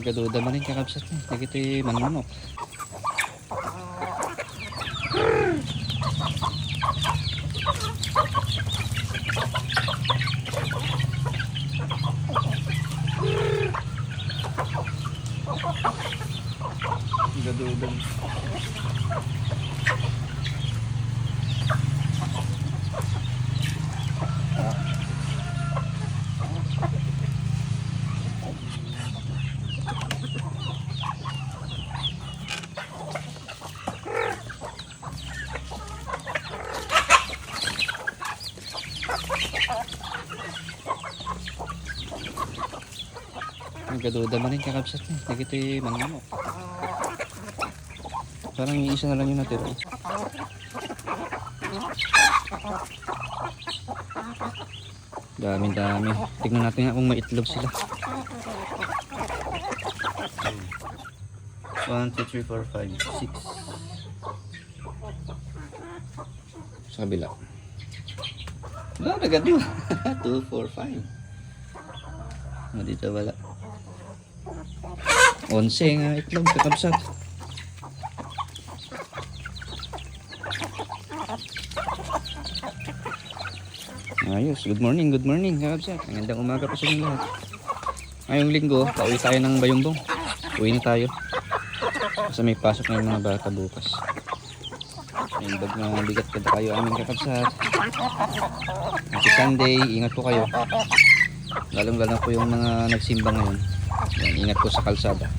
Nagaduda mo rin kakabsat niya. Hindi kita manunok. Nagaduda mo. Nagaduda mo rin kakabsat niya. Hindi kita manunok. Parang iisa na lang yung natira. Dami dami. Tignan natin nga kung maitlog sila. 1, 2, 3, 4, 5, 6. Sa kabila. Wala, agad mo. 2, 4, 5. Ah, dito wala. 11 nga itlog, kakabsat. Ayos, good morning, good morning, kakabsat. Ang gandang umaga po sa inyo lahat. Ngayong linggo, pauwi tayo ng Bayumbong. Uwi na tayo. Kasi may pasok na yung mga bata bukas. Ayun, bag na bigat kada kayo aming kakabsat. Kasi Sunday, ingat po kayo. Lalong lalo po yung mga nagsimba ngayon. Yan, ingat po sa kalsada.